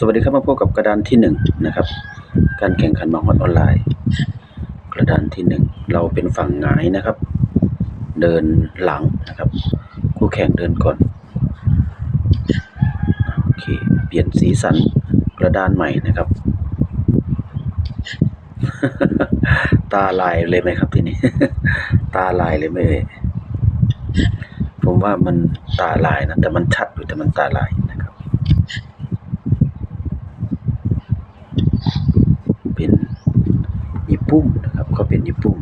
สวัสดีครับมาพบกับกระดานที่หนึ่งนะครับ การแข่งขันมาฮอดออนไลน์ กระดานที่หนึ่งเราเป็นฝั่งหงายนะครับ เดินหลังนะครับ คู่แข่งเดินก่อนโอเคเปลี่ยนสีสันกระดานใหม่นะครับ ตาลายเลยไหมครับทีนี้ ตาลายเลยไหมผมว่ามันตาลายนะแต่มันชัดอยู่แต่มันตาลายนะครับ เป็นญี่ปุ่มนะครับ เขาเป็นญี่ปุ่ม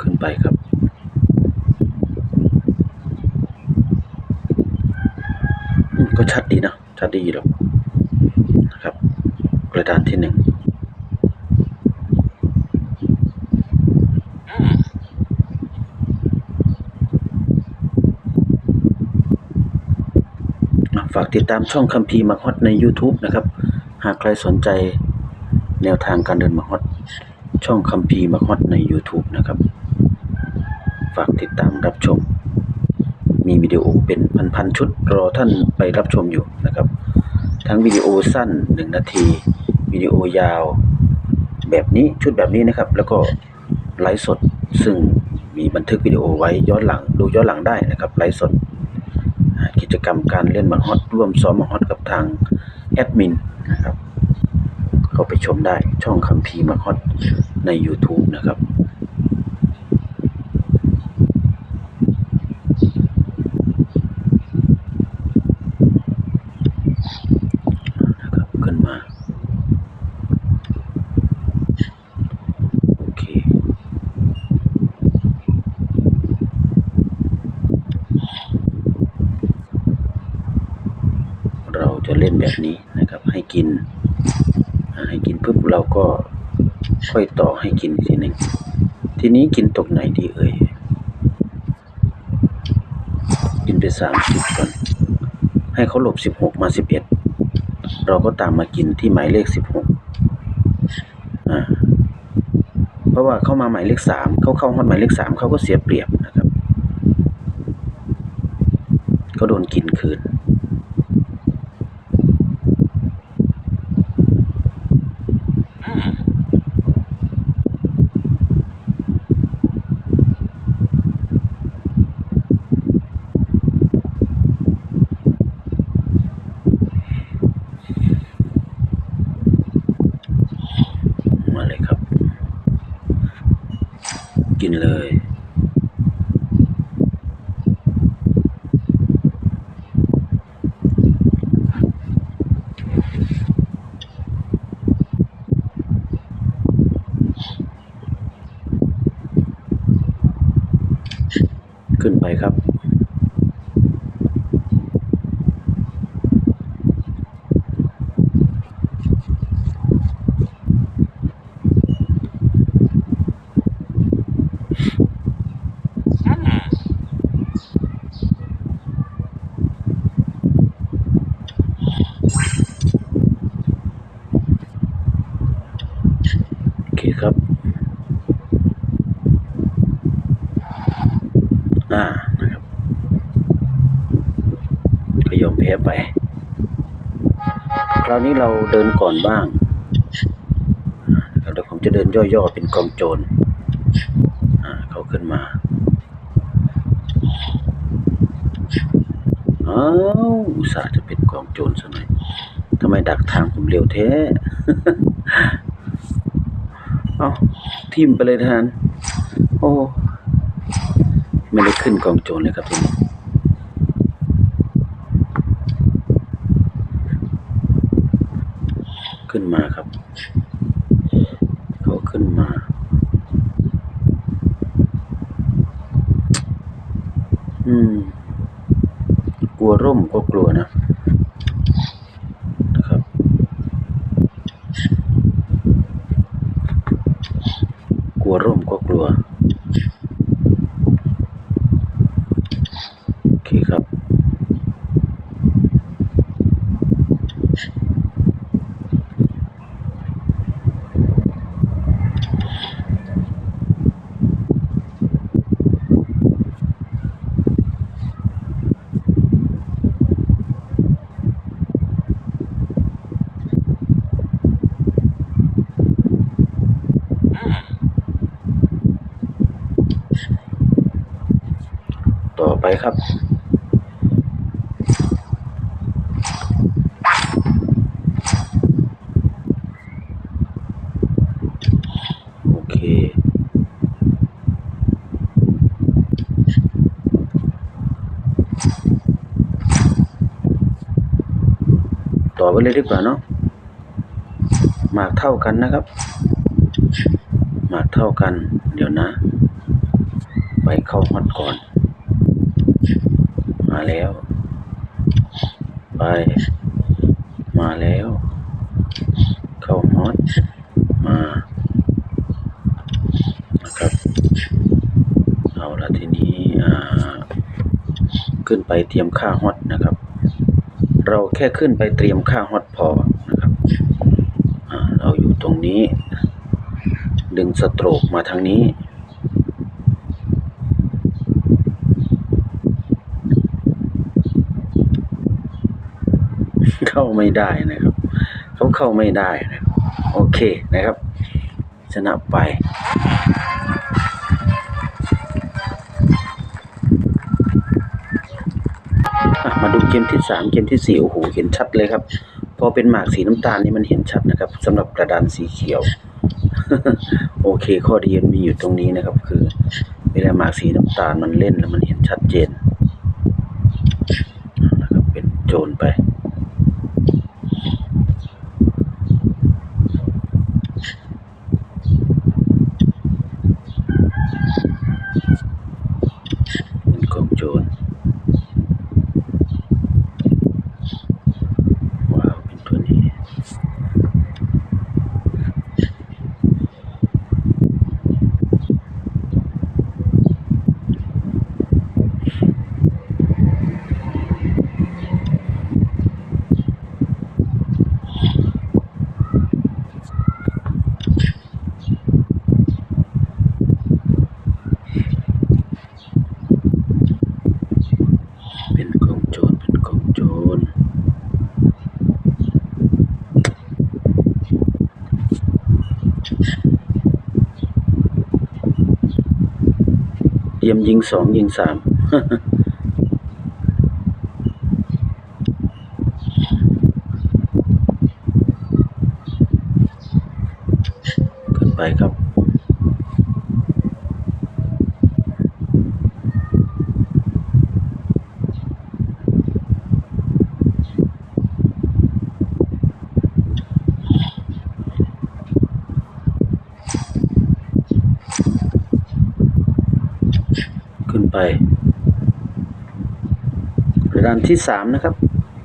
ขึ้นไปครับก็ชัดดีนะชัดดีหรอกนะครับกระดานที่หนึ่งากติดตามช่องคัมภีร์มาฮอตใน YouTube นะครับ หากใครสนใจแนวทางการเดินมาฮอตช่องคัมภีร์มาฮอตใน YouTube นะครับ ฝากติดตามรับชม มีวิดีโอเป็นพันๆชุดรอท่านไปรับชมอยู่นะครับ ทั้งวิดีโอสั้น 1 นาที วิดีโอยาว แบบนี้ชุดแบบนี้นะครับ แล้วก็ไลฟ์สดซึ่งมีบันทึกวิดีโอไว้ย้อนหลังดูย้อนหลังได้นะครับไลฟ์สด กิจกรรมการเล่นมาฮอตร่วมซ้อมมาฮอตกับทางแอดมินนะครับ เข้าไปชมได้ช่องคัมภีร์มาฮอตใน YouTube นะครับนะครับขึ้นมา โอเค เรา จะเล่นแบบนี้นะครับ ให้กิน ให้กินปุ๊บเราก็ค่อยต่อให้กินทีหนึ่งทีนี้กินตกไหนดีเอ่ยกินไปสามสิบก่อนให้เขาหลบสิบหกมาสิบเอ็ดเราก็ตามมากินที่หมายเลขสิบหกอ่าเพราะว่าเข้ามาหมายเลขสามเขาเข้าฮอดหมายเลขสามเขาก็เสียเปรียบนะครับเขาโดนกินคืน มาเลยครับ กินเลย ขึ้นไปครับ ครับ อ่านะครับก็ยอมแพ้ไป คราวนี้เราเดินก่อนบ้างครับเดี๋ยวผมจะเดินย่อๆเป็นกองโจรอ่าเขาขึ้นมาอ้าวอุตส่าห์จะเป็นกองโจรซะหน่อยทำไมดักทางผมเร็วแท้ เอาทิมไปเลยทาน โอ้ไม่ได้ขึ้นกองโจรเลยครับทีนี้ขึ้นมาครับ เขาขึ้นมาอืม กลัวร่มก็กลัวนะ นะครับ กลัวร่มก็กลัว โอเคครับ ครับ โอเคต่อไปเลยดีกว่าเนาะหมากเท่ากันนะครับ หมากเท่ากัน เดี๋ยวนะ ไปเข้าฮอตก่อน มาแล้ว ไป มาแล้ว เข้าฮอตมานะครับ เอาละทีนี้อ่าขึ้นไปเตรียมค่าฮอตนะครับ เราแค่ขึ้นไปเตรียมค่าฮอตพอนะครับอ่าเราอยู่ตรงนี้ ดึงสโตรกมาทางนี้ เข้าไม่ได้นะครับ เขาเข้าไม่ได้นะโอเคนะครับ ชนะไปมาดูเกมที่สามเกมที่สี่โอ้โหเห็นชัดเลยครับ พอเป็นหมากสีน้ำตาลนี่มันเห็นชัดนะครับสำหรับกระดานสีเขียว โอเค ข้อดีมันมีอยู่ตรงนี้นะครับ คือ เวลาหมากสีน้ำตาลมันเล่นแล้วมันเห็นชัดเจนนะครับเป็นโจรไป เป็นกองโจร ว้าว เป็นตัวนี้ เป็นกองโจร เป็นกองโจร เตรี ยมยิงสองยิงสาม ขึ้นไปครับ ขึ้น ไป กระดานที่สามนะครับ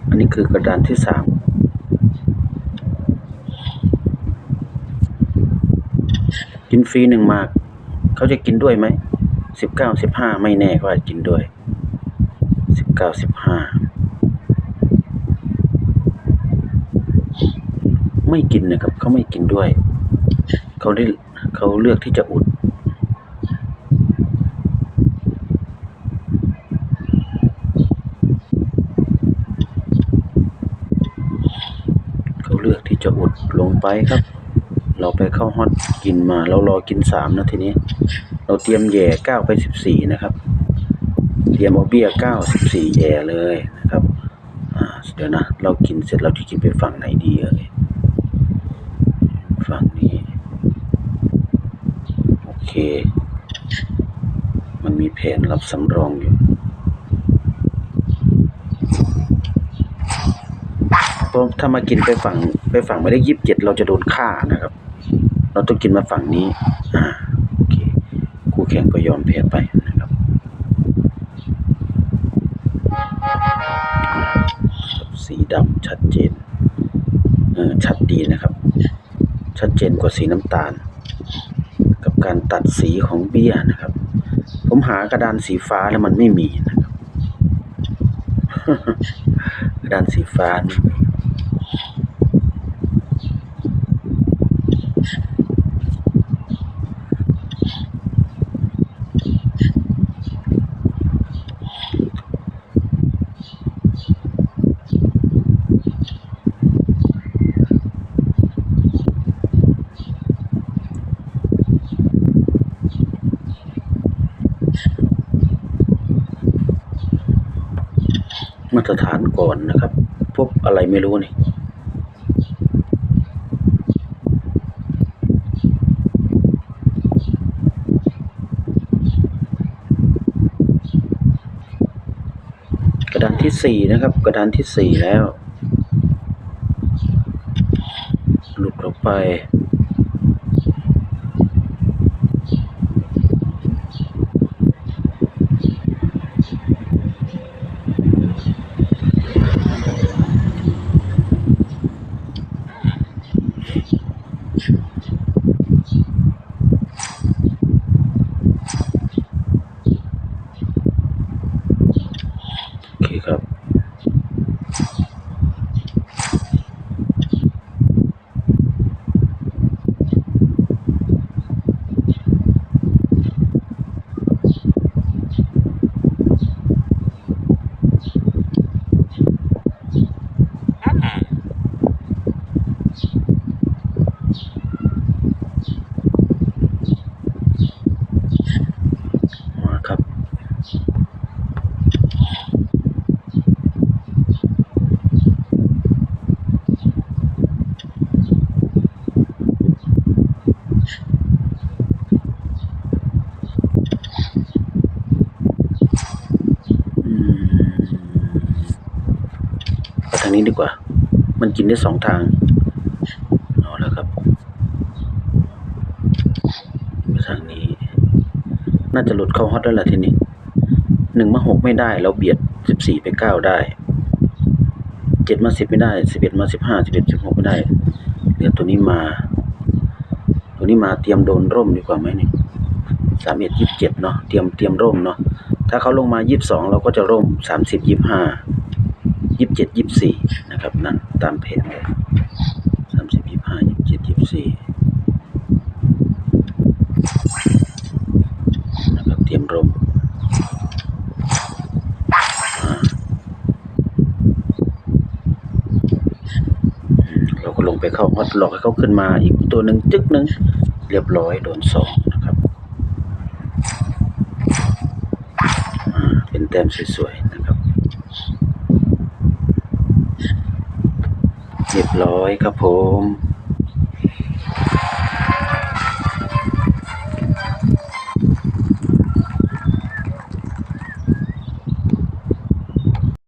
อันนี้คือกระดานที่สามกินฟรีหนึ่งมาก เขาจะกินด้วยไหมสิบเก้าสิบห้าไม่แน่ก็อาจกินด้วยสิบเก้าสิบห้าไม่กินนะครับเขาไม่กินด้วย เขาได้เขาเลือกที่จะอุด เขาเลือกที่ จะอุดลงไปครับ เราไปเข้าฮอตกินมาเรารอกินสามนะทีนี้ เราเตรียมแย่เก้าไปสิบสี่นะครับ เตรียมเอาเบี้ยเก้าสิบสี่แย่เลยนะครับอ่าเดี๋ยวนะเรากินเสร็จเราจะกินไปฝั่งไหนดีเอ่ยฝั่งนี้ โอเค มันมีแผนรับสำรองอยู่เพราะถ้ามากินไปฝั่ง ไปฝั่งหมายเลขยี่สิบเจ็ดเราจะโดนฆ่านะครับ เราต้องกินมาฝั่งนี้ อ่าโอเคคู่แข่งก็ยอมแพ้ไปนะครับสีดำชัดเจนเออชัดดีนะครับ ชัดเจนกว่าสีน้ำตาล กับการตัดสีของเบี้ยนะครับ ผมหากระดานสีฟ้าแล้วมันไม่มีนะครับ กระดานสีฟ้า มาตรฐานก่อนนะครับ พบอะไรไม่รู้นี่กระดานที่สี่นะครับ กระดานที่สี่แล้ว หลุดออกไป คครับ มาครับ อืมไป ทางนี้ดีกว่า มันกินได้สองทางเอาแล้วครับไปทางนี้ น่าจะหลุดเข้าฮอตแล้วล่ะทีนี้หนึ่งมาหกไม่ได้เราเบียดสิบสี่ไปเก้าได้เจ็ดมาสิบไม่ได้สิบเอ็ดมาสิบห้าสิบเอ็ดสิบหกไม่ได้เหลือตัวนี้มา ตัวนี้มาเตรียมโดนร่มดีกว่าไหมนี่สามเอ็ดยี่สิบเจ็ดเนาะเตรียมเตรียมร่มเนาะถ้าเขาลงมายี่สิบสองเราก็จะร่มสามสิบยี่สิบห้า ยี่สิบเจ็ดยี่สิบสี่นะครับนั่นตามเพจเลยสามสิบยี่สิบห้ายี่สิบเจ็ดยี่สิบสี่นะครับเตรียมร่มอ่าเราก็ลงไปเข้าฮอตหลอกให้เขาขึ้นมาอีกตัวหนึ่งจึ๊กหนึ่งเรียบร้อยโดนสองนะครับอ่าเป็นแต้มสวยๆนะครับ เรียบร้อยครับผม